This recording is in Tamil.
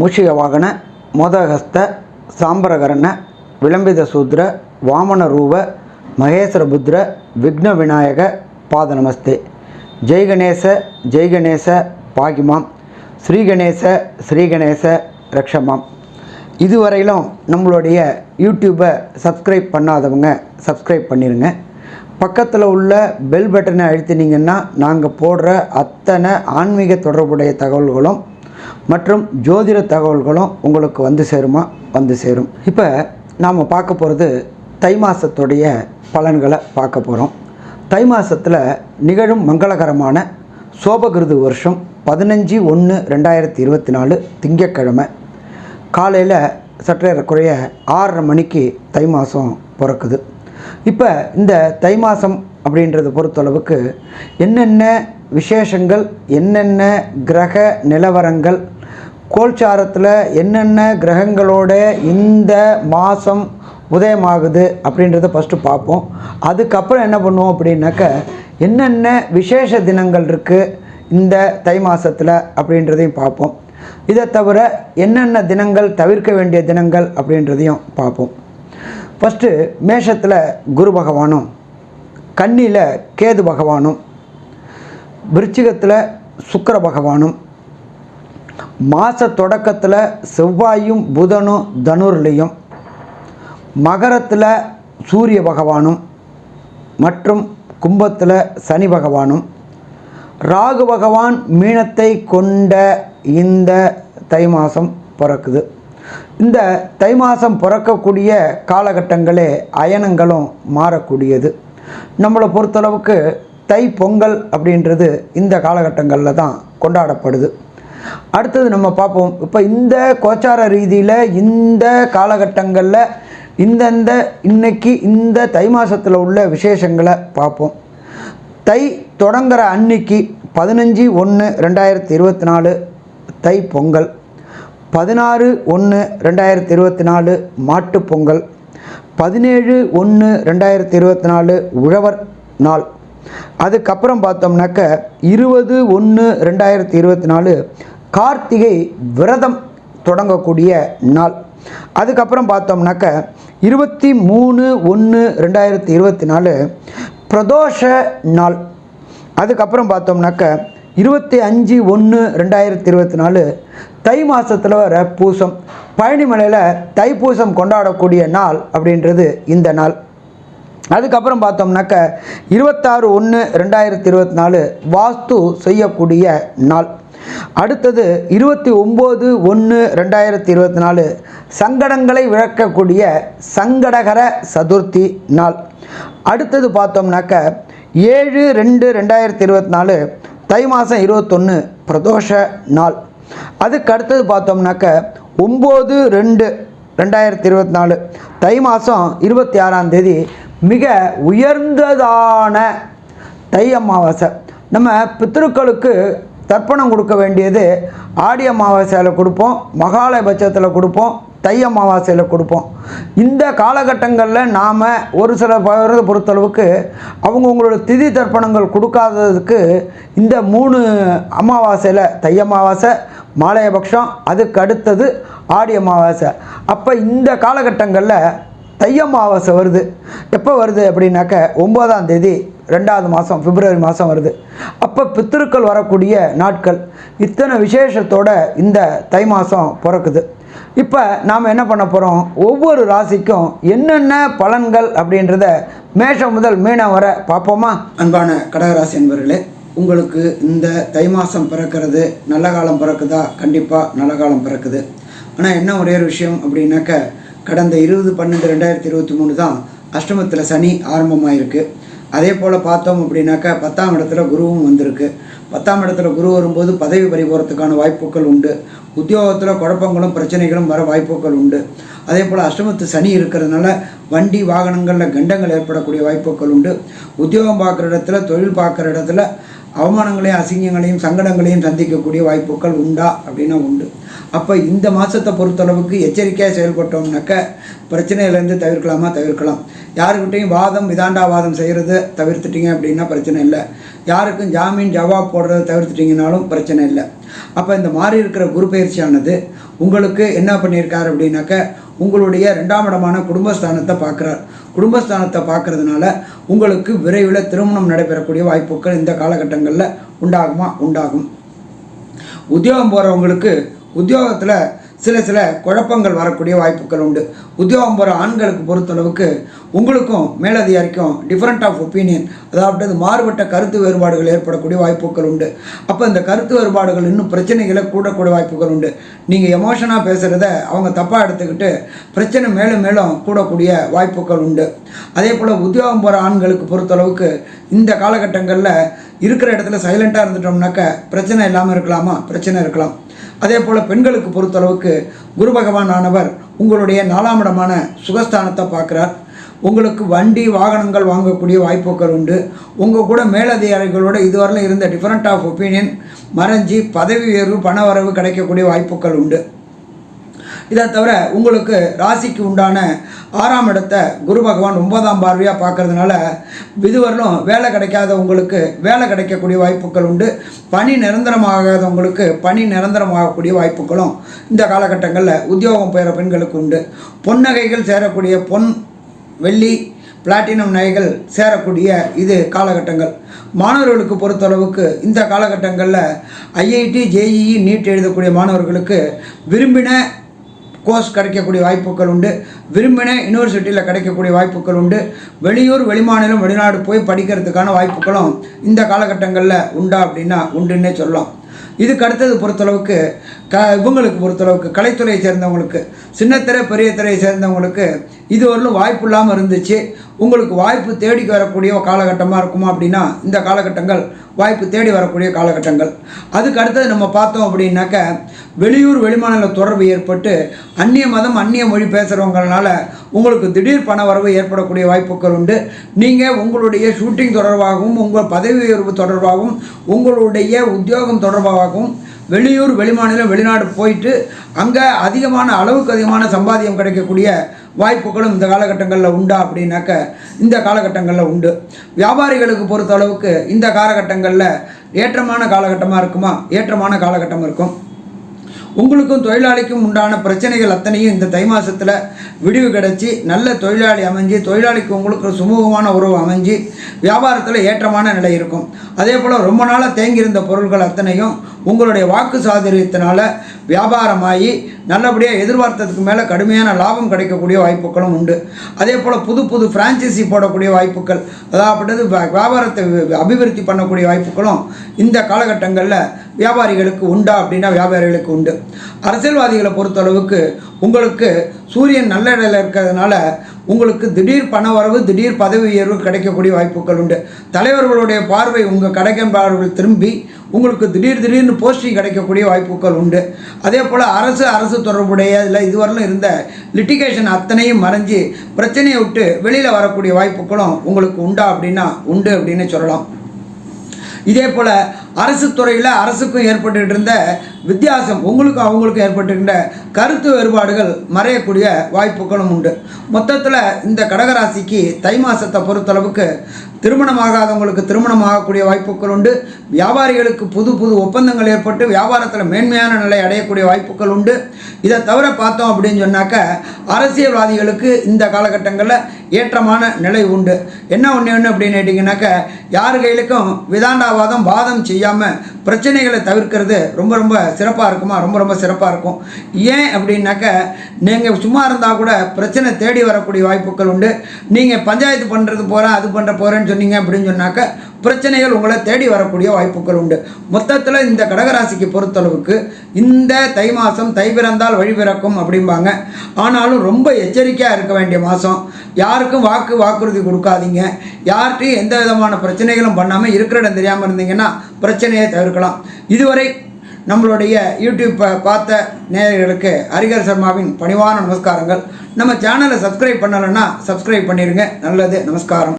மூஷிக வாகன மோதகஸ்த சாம்பரகரண விளம்பித சூத்ர வாமன ரூப மகேஸ்வர புத்ர விக்ன விநாயக பாத நமஸ்தே. ஜெய் கணேச ஜெய் கணேச பாகிமாம். ஸ்ரீ கணேச ஸ்ரீ கணேச ரக்ஷமாம். இதுவரையிலும் நம்மளுடைய யூடியூப்பை சப்ஸ்கிரைப் பண்ணாதவங்க சப்ஸ்கிரைப் பண்ணிடுங்க பக்கத்தில் உள்ள பெல் பட்டனை அழுத்தினீங்கன்னா நாங்கள் போடுற அத்தனை ஆன்மீக தொடர்புடைய தகவல்களும் மற்றும் ஜோதிட தகவல்களும் உங்களுக்கு வந்து சேருமா? வந்து சேரும். இப்போ நாம் பார்க்க போகிறது தை மாதத்துடைய பலன்களை பார்க்க போகிறோம் தை மாதத்தில் நிகழும் மங்களகரமான சோபகிருது வருஷம் பதினஞ்சு ஒன்று ரெண்டாயிரத்தி இருபத்தி நாலு திங்கட்கிழமை. காலையில் சற்றேறக்குறைய ஆறரை மணிக்கு தை மாதம் பிறக்குது. இப்போ இந்த தை மாதம் அப்படின்றத பொறுத்தளவுக்கு என்னென்ன விசேஷங்கள் என்னென்ன கிரக நிலவரங்கள் கோல்சாரத்தில் என்னென்ன கிரகங்களோட இந்த மாதம் உதயமாகுது அப்படின்றத ஃபஸ்ட்டு பார்ப்போம். அதுக்கப்புறம் என்ன பண்ணுவோம் அப்படின்னாக்க என்னென்ன விசேஷ தினங்கள் இருக்குது இந்த தை மாதத்தில் அப்படின்றதையும் பார்ப்போம். இதை தவிர என்னென்ன தினங்கள் தவிர்க்க வேண்டிய தினங்கள் அப்படின்றதையும் பார்ப்போம். ஃபஸ்ட்டு மேஷத்தில் குரு பகவானும் கன்னியில் கேது பகவானும் விருச்சிகத்தில் சுக்கிர பகவானும் மாத தொடக்கத்தில் செவ்வாயும் புதனும் தனுர்லையும் மகரத்தில் சூரிய பகவானும் மற்றும் கும்பத்தில் சனி பகவானும் ராகு பகவான் மீனத்தை கொண்ட இந்த தை மாதம் பிறக்குது. இந்த தை மாதம் பிறக்கக்கூடிய காலகட்டங்களே அயனங்களும் மாறக்கூடியது. நம்மளை பொறுத்தளவுக்கு தை பொங்கல் அப்படின்றது இந்த காலகட்டங்களில் தான் கொண்டாடப்படுது. அடுத்தது நம்ம பார்ப்போம். இப்போ இந்த கோச்சார ரீதியில் இந்த காலகட்டங்களில் இந்தந்த இன்னைக்கு இந்த தை மாதத்தில் உள்ள விசேஷங்களை பார்ப்போம். தை தொடங்குற அன்னைக்கு பதினஞ்சு ஒன்று ரெண்டாயிரத்தி இருபத்தி நாலு தை பொங்கல். பதினாறு ஒன்று ரெண்டாயிரத்தி இருபத்தி நாலு மாட்டுப்பொங்கல் பதினேழு ஒன்று ரெண்டாயிரத்தி இருபத்தி நாலு உழவர் நாள். அதுக்கப்புறம் பார்த்தோம்னாக்க இருபது ஒன்று ரெண்டாயிரத்தி இருபத்தி நாலு கார்த்திகை விரதம் தொடங்கக்கூடிய நாள். அதுக்கப்புறம் பார்த்தோம்னாக்க இருபத்தி மூணு ஒன்று ரெண்டாயிரத்தி இருபத்தி நாலு பிரதோஷ நாள். அதுக்கப்புறம் பார்த்தோம்னாக்க இருபத்தி அஞ்சு ஒன்று ரெண்டாயிரத்தி இருபத்தி நாலு தை மாதத்தில் வர பூசம். பழனிமலையில் தைப்பூசம் கொண்டாடக்கூடிய நாள் அப்படின்றது இந்த நாள். அதுக்கப்புறம் பார்த்தோம்னாக்க இருபத்தாறு ஒன்று ரெண்டாயிரத்தி இருபத்தி நாலு வாஸ்து செய்யக்கூடிய நாள். அடுத்தது இருபத்தி ஒம்பது ஒன்று ரெண்டாயிரத்தி இருபத்தி நாலு சங்கடங்களை விளக்கக்கூடிய சங்கடகர சதுர்த்தி நாள். அடுத்தது பார்த்தோம்னாக்க ஏழு ரெண்டு ரெண்டாயிரத்தி இருபத்தி நாலு தை மாதம் இருபத்தொன்று பிரதோஷ நாள். அதுக்கு அடுத்தது பார்த்தோம்னாக்க ஒம்பது ரெண்டு ரெண்டாயிரத்தி இருபத்தி நாலு தை மாதம் இருபத்தி ஆறாம் தேதி மிக உயர்ந்ததான தை அமாவாசை. நம்ம பித்திருக்களுக்கு தர்ப்பணம் கொடுக்க வேண்டியது ஆடி அமாவாசையில் கொடுப்போம் மகாலயபட்சத்தில் கொடுப்போம் தை அமாவாசையில் கொடுப்போம். இந்த காலகட்டங்களில் நாம் ஒரு சில பேரை பொறுத்தளவுக்கு அவங்கவுங்களோட திதி தர்ப்பணங்கள் கொடுக்காததுக்கு இந்த மூணு அமாவாசையில் தை அமாவாசை மாலையபக்ஷம் அதுக்கு அடுத்தது ஆடி அமாவாசை. அப்போ இந்த காலகட்டங்களில் தை அமாவாசை வருது. எப்போ வருது அப்படின்னாக்க ஒம்பதாம் தேதி ரெண்டாவது மாதம் பிப்ரவரி மாதம் வருது. அப்போ பித்திருக்கள் வரக்கூடிய நாட்கள் இத்தனை விசேஷத்தோட இந்த தை மாதம் பிறக்குது. இப்போ நாம் என்ன பண்ண போகிறோம் ஒவ்வொரு ராசிக்கும் என்னென்ன பலன்கள் அப்படின்றத மேஷம் முதல் மீனம் வர பார்ப்போமா? அன்பான கடகராசி என்பர்களே உங்களுக்கு இந்த தை மாதம் பிறக்கிறது நல்ல காலம் பிறக்குதா? கண்டிப்பாக நல்ல காலம் பிறக்குது. ஆனால் என்ன ஒரே ஒரு விஷயம் அப்படின்னாக்க கடந்த இருபது பன்னெண்டு ரெண்டாயிரத்தி இருபத்தி மூணு தான் அஷ்டமத்தில் சனி ஆரம்பமாயிருக்கு. அதே போல் பார்த்தோம் அப்படின்னாக்கா பத்தாம் இடத்துல குருவும் வந்திருக்கு. பத்தாம் இடத்துல குரு வரும்போது பதவி பறிபோகிறதுக்கான வாய்ப்புகள் உண்டு. உத்தியோகத்தில் குழப்பங்களும் பிரச்சனைகளும் வர வாய்ப்புகள் உண்டு. அதே போல் அஷ்டமத்து சனி இருக்கிறதுனால வண்டி வாகனங்களில் கண்டங்கள் ஏற்படக்கூடிய வாய்ப்புகள் உண்டு. உத்தியோகம் பார்க்குற இடத்துல தொழில் பார்க்குற இடத்துல அவமானங்களையும் அசிங்கங்களையும் சங்கடங்களையும் சந்திக்கக்கூடிய வாய்ப்புகள் உண்டா? அப்படின்னா உண்டு. அப்போ இந்த மாதத்தை பொறுத்தளவுக்கு எச்சரிக்கையாக செயல்பட்டோம்னாக்க பிரச்சனையிலேருந்து தவிர்க்கலாமா? தவிர்க்கலாம். யாருக்கிட்டையும் வாதம் விதாண்டாவாதம் செய்கிறது தவிர்த்துட்டீங்க அப்படின்னா பிரச்சனை இல்லை. யாருக்கும் ஜாமீன் ஜவாப் போடுறத தவிர்த்துட்டிங்கனாலும் பிரச்சனை இல்லை. அப்போ இந்த மாறி இருக்கிற குரு பயிற்சியானது உங்களுக்கு என்ன பண்ணியிருக்காரு அப்படின்னாக்க உங்களுடைய ரெண்டாம் இடமான குடும்பஸ்தானத்தை பார்க்குறார். குடும்பஸ்தானத்தை பார்க்கறதுனால உங்களுக்கு விரைவில் திருமணம் நடைபெறக்கூடிய வாய்ப்புகள் இந்த காலகட்டங்களில் உண்டாகுமா? உண்டாகும். உத்தியோகம் போகிறவங்களுக்கு உத்தியோகத்தில் சில சில குழப்பங்கள் வரக்கூடிய வாய்ப்புகள் உண்டு. உத்தியோகம் போகிற ஆண்களுக்கு பொறுத்தளவுக்கு உங்களுக்கும் மேலதிகாரிக்கும் டிஃப்ரெண்ட் ஆஃப் ஒப்பீனியன் அதாவது மாறுபட்ட கருத்து வேறுபாடுகள் ஏற்படக்கூடிய வாய்ப்புகள் உண்டு. அப்போ இந்த கருத்து வேறுபாடுகள் இன்னும் பிரச்சனைகளை கூடக்கூடிய வாய்ப்புகள் உண்டு. நீங்கள் எமோஷனாக பேசுகிறத அவங்க தப்பாக எடுத்துக்கிட்டு பிரச்சனை மேலும் மேலும் கூடக்கூடிய வாய்ப்புகள் உண்டு. அதே போல் உத்தியோகம் போகிற ஆண்களுக்கு பொறுத்தளவுக்கு இந்த காலகட்டங்களில் இருக்கிற இடத்துல சைலண்ட்டாக இருந்துட்டோம்னாக்க பிரச்சனை இல்லாமல் இருக்கலாமா? பிரச்சனை இருக்கலாம். அதே போல் பெண்களுக்கு பொறுத்தளவுக்கு குரு பகவான் ஆனவர் உங்களுடைய நாலாம் இடமான சுகஸ்தானத்தை பார்க்குறார். உங்களுக்கு வண்டி வாகனங்கள் வாங்கக்கூடிய வாய்ப்புகள் உண்டு. உங்கள் கூட மேலதிகாரிகளோட இதுவரையிலும் இருந்த டிஃப்ரெண்ட் ஆஃப் ஒப்பீனியன் மறைஞ்சி பதவி உயர்வு பண வரவு கிடைக்கக்கூடிய வாய்ப்புகள் உண்டு. இதை தவிர உங்களுக்கு ராசிக்கு உண்டான ஆறாம் இடத்தை குரு பகவான் ஒன்பதாம் பார்வையாக பார்க்கறதுனால இதுவரையிலும் வேலை கிடைக்காதவங்களுக்கு வேலை கிடைக்கக்கூடிய வாய்ப்புகள் உண்டு. பணி நிரந்தரமாகாதவங்களுக்கு பணி நிரந்தரமாகக்கூடிய வாய்ப்புகளும் இந்த காலகட்டங்களில் உத்தியோகம் பெற பெண்களுக்கு உண்டு. பொன்னகைகள் சேரக்கூடிய பொன் வெள்ளி பிளாட்டினம் நகைகள் சேரக்கூடிய இது காலகட்டங்கள். மாணவர்களுக்கு பொறுத்தளவுக்கு இந்த காலகட்டங்களில் ஐஐடி ஜேஇஇ நீட் எழுதக்கூடிய மாணவர்களுக்கு விரும்பின கோர்ஸ் கிடைக்கக்கூடிய வாய்ப்புகள் உண்டு. விரும்பின யூனிவர்சிட்டியில் கிடைக்கக்கூடிய வாய்ப்புகள் உண்டு. வெளியூர் வெளிமாநிலம் வெளிநாடு போய் படிக்கிறதுக்கான வாய்ப்புகளும் இந்த காலகட்டங்களில் உண்டா அப்படின்னா உண்டுன்னே சொல்லலாம். இதுக்கு அடுத்தது பொறுத்தளவுக்கு க இவங்களுக்கு பொறுத்தளவுக்கு கலைத்துறையை சேர்ந்தவங்களுக்கு சின்னத்திரை பெரிய திரையை சேர்ந்தவங்களுக்கு இது வரலும் வாய்ப்பு இல்லாமல் இருந்துச்சு. உங்களுக்கு வாய்ப்பு தேடி வரக்கூடிய காலகட்டமாக இருக்குமா அப்படின்னா இந்த காலகட்டங்கள் வாய்ப்பு தேடி வரக்கூடிய காலகட்டங்கள். அதுக்கு அடுத்தது நம்ம பார்த்தோம் அப்படின்னாக்க வெளியூர் வெளிமாநில தொடர்பு ஏற்பட்டு அந்நிய மதம் அந்நிய மொழி பேசுகிறவங்களால உங்களுக்கு திடீர் பண வரவு ஏற்படக்கூடிய வாய்ப்புகள் உண்டு. நீங்கள் உங்களுடைய ஷூட்டிங் தொடர்பாகவும் உங்கள் பதவி உயர்வு தொடர்பாகவும் உங்களுடைய உத்தியோகம் தொடர்பாகவும் வெளியூர் வெளிமாநிலம் வெளிநாடு போயிட்டு அங்கே அதிகமான அளவுக்கு அதிகமான சம்பாதியம் கிடைக்கக்கூடிய வாய்ப்புகளும் இந்த காலகட்டங்களில் உண்டா அப்படின்னாக்க இந்த காலகட்டங்களில் உண்டு. வியாபாரிகளுக்கு பொறுத்த அளவுக்கு இந்த காலகட்டங்களில் ஏற்றமான காலகட்டமாக இருக்குமா? ஏற்றமான காலகட்டம் இருக்கும். உங்களுக்கும் தொழிலாளிக்கும் உண்டான பிரச்சனைகள் அத்தனையும் இந்த தை மாதத்தில் விடிவு கிடச்சி நல்ல தொழிலாளி அமைஞ்சு தொழிலாளிக்கு உங்களுக்கு சுமூகமான உறவு அமைஞ்சு வியாபாரத்தில் ஏற்றமான நிலை இருக்கும். அதே போல் ரொம்ப நாளாக தேங்கியிருந்த பொருட்கள் அத்தனையும் உங்களுடைய வாக்கு சாதுரியத்தினால வியாபாரமாகி நல்லபடியாக எதிர்பார்த்ததுக்கு மேலே கடுமையான லாபம் கிடைக்கக்கூடிய வாய்ப்புகளும் உண்டு. அதே போல் புது புது ஃப்ரான்ச்சைசி போடக்கூடிய வாய்ப்புகள் அதாவது வியாபாரத்தை அபிவிருத்தி பண்ணக்கூடிய வாய்ப்புகளும் இந்த காலகட்டங்களில் வியாபாரிகளுக்கு உண்டா அப்படின்னா வியாபாரிகளுக்கு உண்டு. அரசியல்வாதிகளை பொறுத்தளவுக்கு உங்களுக்கு சூரியன் நல்ல இடையில இருக்கிறதுனால உங்களுக்கு திடீர் பண வரவு திடீர் பதவி உயர்வு கிடைக்கக்கூடிய வாய்ப்புகள் உண்டு. தலைவர்களுடைய பார்வை உங்கள் கடைக்கம்பாளர்கள் திரும்பி உங்களுக்கு திடீர் திடீர்னு போஸ்டிங் கிடைக்கக்கூடிய வாய்ப்புகள் உண்டு. அதே போல் அரசு அரசு தொடர்புடைய இதில் இதுவரையிலும் இருந்த லிட்டிகேஷன் அத்தனையும் மறைஞ்சு பிரச்சனையை விட்டு வெளியில் வரக்கூடிய வாய்ப்புகளும் உங்களுக்கு உண்டா அப்படின்னா உண்டு அப்படின்னு சொல்லலாம். இதே போல் அரசு துறையில் அரசுக்கும் ஏற்பட்டுக்கிட்டு இருந்த வித்தியாசம் உங்களுக்கும் அவங்களுக்கும் ஏற்பட்டுக்கின்ற கருத்து வேறுபாடுகள் மறையக்கூடிய வாய்ப்புகளும் உண்டு. மொத்தத்தில் இந்த கடகராசிக்கு தை மாதத்தை பொறுத்தளவுக்கு திருமணமாகாதவங்களுக்கு திருமணமாகக்கூடிய வாய்ப்புகள் உண்டு. வியாபாரிகளுக்கு புது புது ஒப்பந்தங்கள் ஏற்பட்டு வியாபாரத்தில் மேன்மையான நிலை அடையக்கூடிய வாய்ப்புகள் உண்டு. இதை தவிர பார்த்தோம் அப்படின்னு சொன்னாக்க அரசியல்வாதிகளுக்கு இந்த காலகட்டங்களில் ஏற்றமான நிலை உண்டு. என்ன ஒன்று ஒன்று அப்படின்னு கேட்டிங்கனாக்க யார் கையிலுக்கும் விதாண்டாவாதம் வாதம் செய்யாமல் பிரச்சனைகளை தவிர்க்கிறது ரொம்ப ரொம்ப சிறப்பாக இருக்குமா? ரொம்ப ரொம்ப சிறப்பாக இருக்கும். ஏன் அப்படின்னாக்க நீங்கள் சும்மா இருந்தால் கூட பிரச்சனை தேடி வரக்கூடிய வாய்ப்புகள் உண்டு. நீங்கள் பஞ்சாயத்து பண்ணுறது போகிறேன் அது பண்ணுற போகிறேன்னு சொன்னீங்க அப்படின்னு சொன்னாக்க பிரச்சனைகள் உங்களை தேடி வரக்கூடிய வாய்ப்புகள் உண்டு. மொத்தத்தில் இந்த கடகராசிக்கு பொறுத்தளவுக்கு இந்த தை மாதம் தை பிறந்தால் வழி பிறக்கும் அப்படிம்பாங்க. ஆனாலும் ரொம்ப எச்சரிக்கையாக இருக்க வேண்டிய மாதம் யாருக்கும் வாக்கு வாக்குறுதி கொடுக்காதீங்க. யார்கிட்டையும் எந்த விதமான பிரச்சனைகளும் பண்ணாமல் இருக்கிற இடம் தெரியாமல் இருந்தீங்கன்னா பிரச்சனையை தவிர்க்கலாம். இதுவரை நம்மளுடைய யூடியூப் பார்த்த நேயர்களுக்கு ஹரிகர் சர்மாவின் பணிவான நமஸ்காரங்கள். நம்ம சேனலை சப்ஸ்கிரைப் பண்ணலைன்னா சப்ஸ்கிரைப் பண்ணிடுங்க நல்லது. நமஸ்காரம்.